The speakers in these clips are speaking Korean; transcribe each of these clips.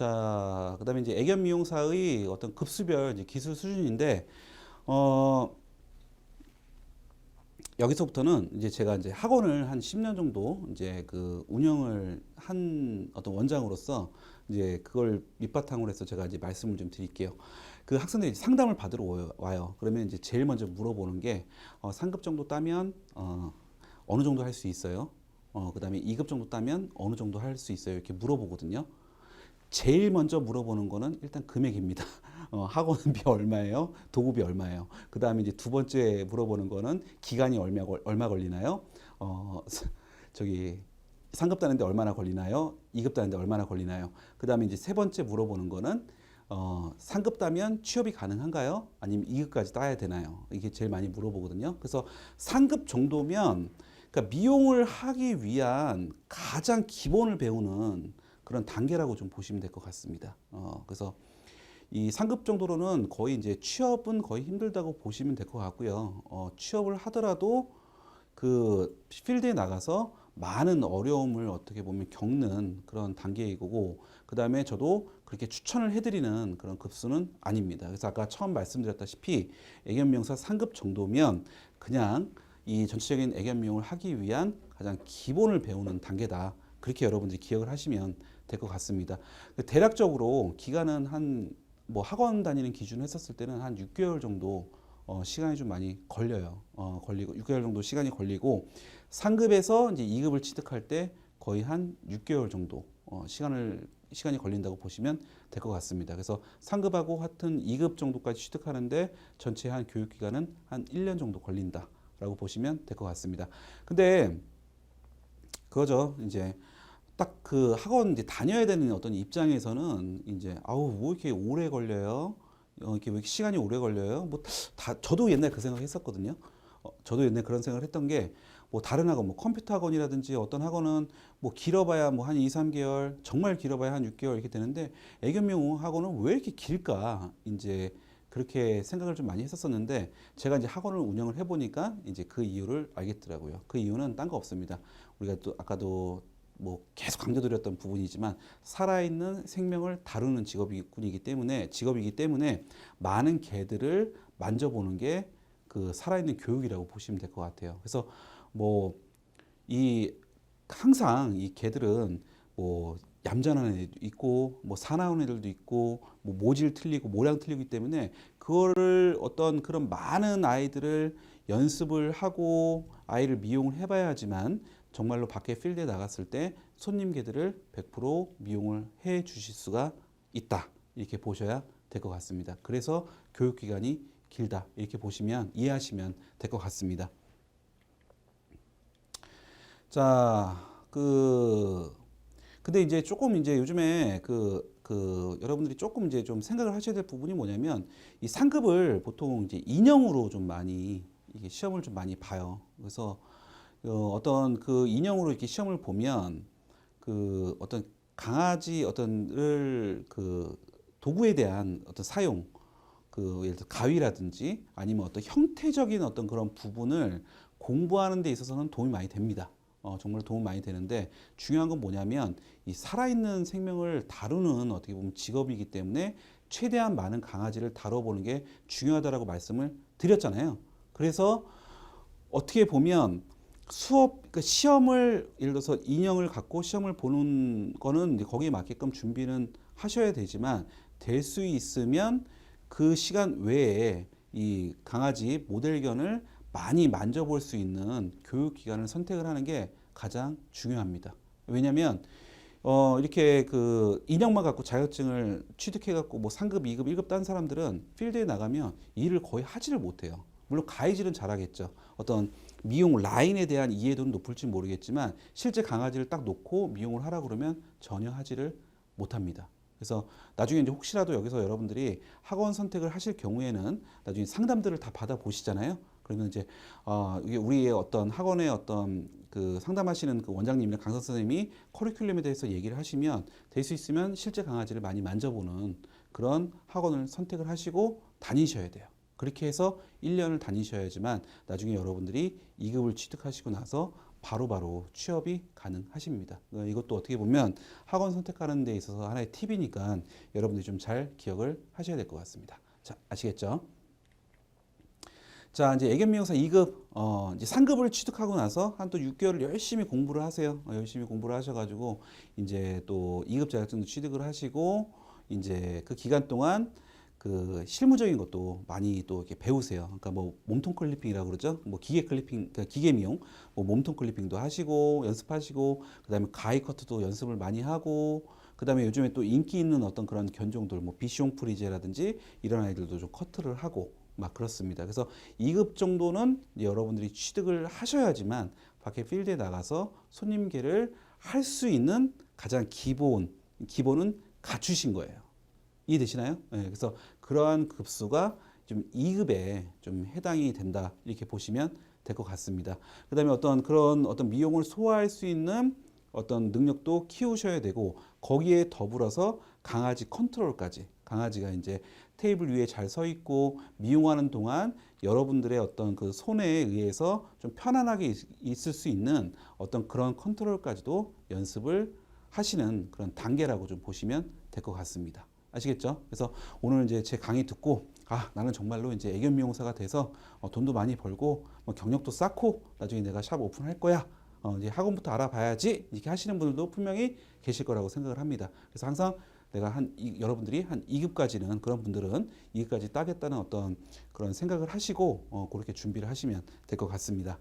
자, 그다음에 이제 애견 미용사의 어떤 급수별 기술 수준인데 어 여기서부터는 이제 제가 이제 학원을 한 10년 정도 이제 그 운영을 한 어떤 원장으로서 이제 그걸 밑바탕으로 해서 제가 이제 말씀을 좀 드릴게요. 그 학생들이 상담을 받으러 와요-. 그러면 이제 제일 먼저 물어보는 게 어, 상급 정도 따면 어, 어느 정도 할 수 있어요? 어, 그 다음에 2급 정도 따면 어느 정도 할 수 있어요? 이렇게 물어보거든요. 제일 먼저 물어보는 거는 일단 금액입니다. 어, 학원비 얼마예요? 도구비 얼마예요? 그 다음에 이제 두 번째 물어보는 거는 기간이 얼마, 걸- 얼마 걸리나요? 어, 저기 상급 따는데 얼마나 걸리나요? 2급 따는데 얼마나 걸리나요? 그 다음에 이제 세 번째 물어보는 거는 어, 상급 따면 취업이 가능한가요? 아니면 2급까지 따야 되나요? 이게 제일 많이 물어보거든요. 그래서 상급 정도면 그러니까 미용을 하기 위한 가장 기본을 배우는 그런 단계라고 좀 보시면 될 것 같습니다. 어, 그래서 이 상급 정도로는 거의 이제 취업은 거의 힘들다고 보시면 될 것 같고요. 어, 취업을 하더라도 그 필드에 나가서 많은 어려움을 어떻게 보면 겪는 그런 단계이고 그 다음에 저도 그렇게 추천을 해드리는 그런 급수는 아닙니다. 그래서 아까 처음 말씀드렸다시피 애견 미용사 상급 정도면 그냥 이 전체적인 애견 미용을 하기 위한 가장 기본을 배우는 단계다. 그렇게 여러분들이 기억을 하시면 될 것 같습니다. 대략적으로 기간은 한 뭐 학원 다니는 기준으로 했었을 때는 한 6개월 정도 어, 시간이 좀 많이 걸려요. 어, 걸리고 6개월 정도 시간이 걸리고 상급에서 이제 2급을 취득할 때 거의 한 6개월 정도 어, 시간을 시간이 걸린다고 보시면 될 것 같습니다. 그래서 상급하고 같은 2급 정도까지 취득하는데 전체 한 교육 기간은 한 1년 정도 걸린다라고 보시면 될 것 같습니다. 근데 그거죠. 이제 딱 그 학원 이제 다녀야 되는 어떤 입장에서는 이제 아우 뭐 이렇게 오래 걸려요? 어, 이렇게 왜 이렇게 시간이 오래 걸려요? 뭐 다 저도 옛날 그 생각 했었거든요. 어, 저도 옛날 그런 생각을 했던 게 뭐 다른 학원 뭐 컴퓨터 학원이라든지 어떤 학원은 뭐 길어봐야 뭐 한 2, 3개월 정말 길어봐야 한 6개월 이렇게 되는데 애견미용 학원은 왜 이렇게 길까? 이제 그렇게 생각을 좀 많이 했었었는데 제가 이제 학원을 운영을 해보니까 이제 그 이유를 알겠더라고요. 그 이유는 딴 거 없습니다. 우리가 또 아까도 뭐 계속 강조드렸던 부분이지만 살아있는 생명을 다루는 직업이기 때문에 직업이기 때문에 많은 개들을 만져보는 게 그 살아있는 교육이라고 보시면 될 것 같아요. 그래서 뭐 이 항상 이 개들은 뭐 얌전한 애도 있고 뭐 사나운 애들도 있고 뭐 모질 틀리고 모양 틀리기 때문에 그거를 어떤 그런 많은 아이들을 연습을 하고 아이를 미용을 해봐야지만 정말로 밖에 필드에 나갔을 때 손님 개들을 100% 미용을 해 주실 수가 있다 이렇게 보셔야 될 것 같습니다. 그래서 교육 기간이 길다 이렇게 보시면 이해하시면 될 것 같습니다. 자, 그 근데 이제 조금 이제 요즘에 그, 그 여러분들이 조금 이제 좀 생각을 하셔야 될 부분이 뭐냐면 이 상급을 보통 이제 인형으로 좀 많이 이게 시험을 좀 많이 봐요. 그래서 어, 어떤 그 인형으로 이렇게 시험을 보면 그 어떤 강아지 어떤을 그 도구에 대한 어떤 사용 그 예를 들어 가위라든지 아니면 어떤 형태적인 어떤 그런 부분을 공부하는 데 있어서는 도움이 많이 됩니다. 어, 정말 도움 많이 되는데 중요한 건 뭐냐면 이 살아있는 생명을 다루는 어떻게 보면 직업이기 때문에 최대한 많은 강아지를 다뤄보는 게 중요하다라고 말씀을 드렸잖아요. 그래서 어떻게 보면 수업 그 시험을 예를 들어서 인형을 갖고 시험을 보는 거는 거기에 맞게끔 준비는 하셔야 되지만 될 수 있으면 그 시간 외에 이 강아지 모델견을 많이 만져볼 수 있는 교육 기간을 선택을 하는 게 가장 중요합니다. 왜냐하면 어 이렇게 그 인형만 갖고 자격증을 취득해 갖고 뭐 상급, 2급, 1급 딴 사람들은 필드에 나가면 일을 거의 하지를 못해요. 물론 가이질은 잘하겠죠. 어떤 미용 라인에 대한 이해도는 높을지 모르겠지만 실제 강아지를 딱 놓고 미용을 하라 그러면 전혀 하지를 못합니다. 그래서 나중에 이제 혹시라도 여기서 여러분들이 학원 선택을 하실 경우에는 나중에 상담들을 다 받아 보시잖아요. 그러면 이제 어 우리의 어떤 학원의 어떤 그 상담하시는 그 원장님이나 강사 선생님이 커리큘럼에 대해서 얘기를 하시면 될 수 있으면 실제 강아지를 많이 만져보는 그런 학원을 선택을 하시고 다니셔야 돼요. 그렇게 해서 1년을 다니셔야지만 나중에 여러분들이 2급을 취득하시고 나서 바로바로 취업이 가능하십니다. 어, 이것도 어떻게 보면 학원 선택하는 데 있어서 하나의 팁이니까 여러분들이 좀 잘 기억을 하셔야 될 것 같습니다. 자, 아시겠죠? 자, 이제 애견미용사 2급, 어, 이제 상급을 취득하고 나서 한 또 6개월을 열심히 공부를 하세요. 어, 열심히 공부를 하셔가지고, 이제 또 2급 자격증도 취득을 하시고, 이제 그 기간 동안 그 실무적인 것도 많이 또 이렇게 배우세요. 그러니까 뭐 몸통 클리핑이라고 그러죠. 뭐 기계 클리핑, 그러니까 기계 미용, 뭐 몸통 클리핑도 하시고, 연습하시고, 그 다음에 가위 커트도 연습을 많이 하고, 그 다음에 요즘에 또 인기 있는 어떤 그런 견종들, 뭐 비숑 프리제라든지 이런 아이들도 좀 커트를 하고, 막 그렇습니다. 그래서 2급 정도는 여러분들이 취득을 하셔야지만 밖에 필드에 나가서 손님계를 할 수 있는 가장 기본 기본은 갖추신 거예요. 이해되시나요? 네, 그래서 그러한 급수가 좀 2급에 좀 해당이 된다 이렇게 보시면 될 것 같습니다. 그 다음에 어떤 그런 어떤 미용을 소화할 수 있는 어떤 능력도 키우셔야 되고 거기에 더불어서 강아지 컨트롤까지 강아지가 이제 테이블 위에 잘 서 있고 미용하는 동안 여러분들의 어떤 그 손에 의해서 좀 편안하게 있- 있을 수 있는 어떤 그런 컨트롤까지도 연습을 하시는 그런 단계라고 좀 보시면 될 것 같습니다. 아시겠죠? 그래서 오늘 이제 제 강의 듣고 아 나는 정말로 이제 애견 미용사가 돼서 어, 돈도 많이 벌고 뭐 경력도 쌓고 나중에 내가 샵 오픈할 거야. 어, 이제 학원부터 알아봐야지 이렇게 하시는 분들도 분명히 계실 거라고 생각을 합니다. 그래서 항상 내가 한 이- 여러분들이 한 2급까지는 그런 분들은 2급까지 따겠다는 어떤 그런 생각을 하시고 어, 그렇게 준비를 하시면 될 것 같습니다.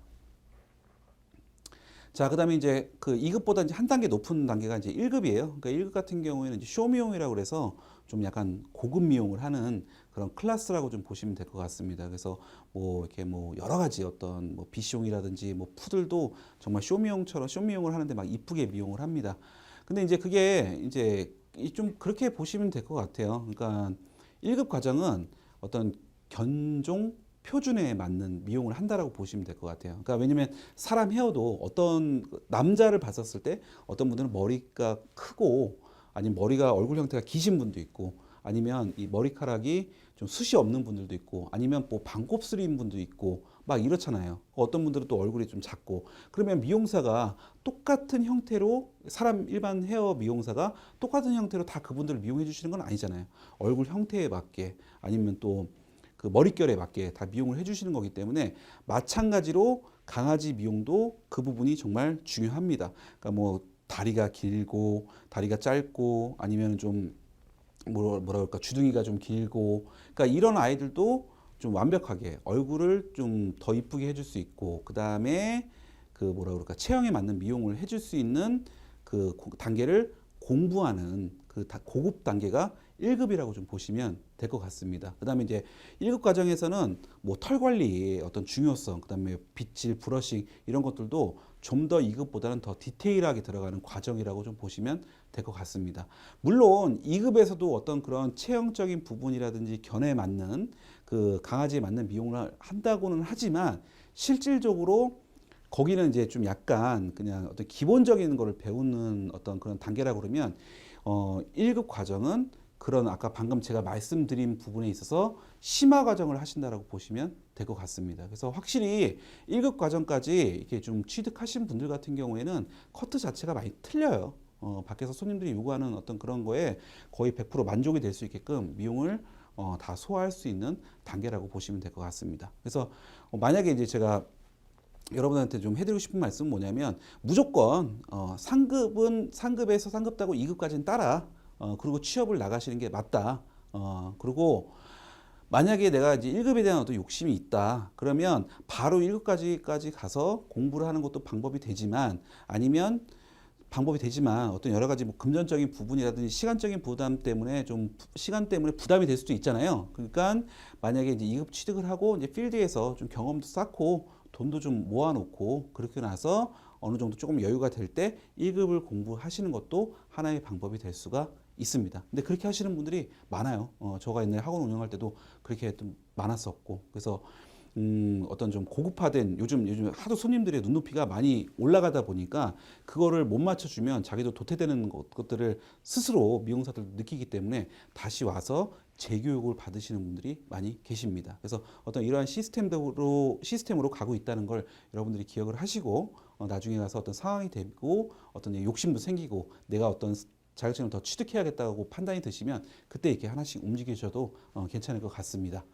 자, 그다음에 이제 그 2급보다 이제 한 단계 높은 단계가 이제 1급이에요. 그러니까 1급 같은 경우에는 이제 쇼미용이라고 그래서 좀 약간 고급 미용을 하는 그런 클래스라고 좀 보시면 될 것 같습니다. 그래서 뭐 이렇게 뭐 여러 가지 어떤 뭐 비숑이라든지 뭐 푸들도 정말 쇼미용처럼 쇼미용을 하는데 막 이쁘게 미용을 합니다. 근데 이제 그게 이제 이좀 그렇게 보시면 될 것 같아요. 그러니까 1급 과정은 어떤 견종 표준에 맞는 미용을 한다라고 보시면 될 것 같아요. 그러니까 왜냐면 사람 헤어도 어떤 남자를 봤었을 때 어떤 분들은 머리가 크고 아니면 머리가 얼굴 형태가 기신 분도 있고 아니면 이 머리카락이 좀 숱이 없는 분들도 있고 아니면 뭐 반곱슬인 분도 있고 막 이렇잖아요. 어떤 분들은 또 얼굴이 좀 작고 그러면 미용사가 똑같은 형태로 사람 일반 헤어 미용사가 똑같은 형태로 다 그분들을 미용해 주시는 건 아니잖아요. 얼굴 형태에 맞게 아니면 또 그 머릿결에 맞게 다 미용을 해주시는 거기 때문에 마찬가지로 강아지 미용도 그 부분이 정말 중요합니다. 그러니까 뭐 다리가 길고 다리가 짧고 아니면 좀 뭐라 뭐라 그럴까 주둥이가 좀 길고 그러니까 이런 아이들도 좀 완벽하게 얼굴을 좀 더 이쁘게 해줄 수 있고 그 다음에 그 뭐라 그럴까 체형에 맞는 미용을 해줄 수 있는 그 고- 단계를 공부하는 그 다- 고급 단계가 1급이라고 좀 보시면 될 것 같습니다. 그 다음에 이제 1급 과정에서는 뭐 털 관리의 어떤 중요성, 그 다음에 빗질, 브러싱 이런 것들도 좀 더 2급보다는 더 디테일하게 들어가는 과정이라고 좀 보시면 될 것 같습니다. 물론 2급에서도 어떤 그런 체형적인 부분이라든지 견에 맞는 그 강아지에 맞는 미용을 한다고는 하지만 실질적으로 거기는 이제 좀 약간 그냥 어떤 기본적인 거를 배우는 어떤 그런 단계라고 그러면 어 1급 과정은 그런 아까 방금 제가 말씀드린 부분에 있어서 심화 과정을 하신다라고 보시면 될 것 같습니다. 그래서 확실히 1급 과정까지 이렇게 좀 취득하신 분들 같은 경우에는 커트 자체가 많이 틀려요. 어, 밖에서 손님들이 요구하는 어떤 그런 거에 거의 100% 만족이 될 수 있게끔 미용을 어, 다 소화할 수 있는 단계라고 보시면 될 것 같습니다. 그래서 어, 만약에 이제 제가 여러분한테 좀 해드리고 싶은 말씀은 뭐냐면 무조건 어, 상급은 상급에서 상급 따고 2급까지는 따라 어, 그리고 취업을 나가시는 게 맞다. 어, 그리고 만약에 내가 이제 1급에 대한 어떤 욕심이 있다. 그러면 바로 1급까지까지 가서 공부를 하는 것도 방법이 되지만 아니면 방법이 되지만 어떤 여러 가지 뭐 금전적인 부분이라든지 시간적인 부담 때문에 좀 부- 시간 때문에 부담이 될 수도 있잖아요. 그러니까 만약에 이제 2급 취득을 하고 이제 필드에서 좀 경험도 쌓고 돈도 좀 모아놓고 그렇게 나서 어느 정도 조금 여유가 될 때 1급을 공부하시는 것도 하나의 방법이 될 수가 있습니다. 근데 그렇게 하시는 분들이 많아요. 어, 저가 옛날에 학원 운영할 때도 그렇게 좀 많았었고 그래서 음, 어떤 좀 고급화된 요즘 요즘 하도 손님들의 눈높이가 많이 올라가다 보니까 그거를 못 맞춰주면 자기도 도태되는 것, 것들을 스스로 미용사들 느끼기 때문에 다시 와서 재교육을 받으시는 분들이 많이 계십니다. 그래서 어떤 이러한 시스템으로 시스템으로 가고 있다는 걸 여러분들이 기억을 하시고 어, 나중에 가서 어떤 상황이 되고 어떤 욕심도 생기고 내가 어떤 자격증을 더 취득해야겠다고 판단이 드시면 그때 이렇게 하나씩 움직이셔도 어, 괜찮을 것 같습니다.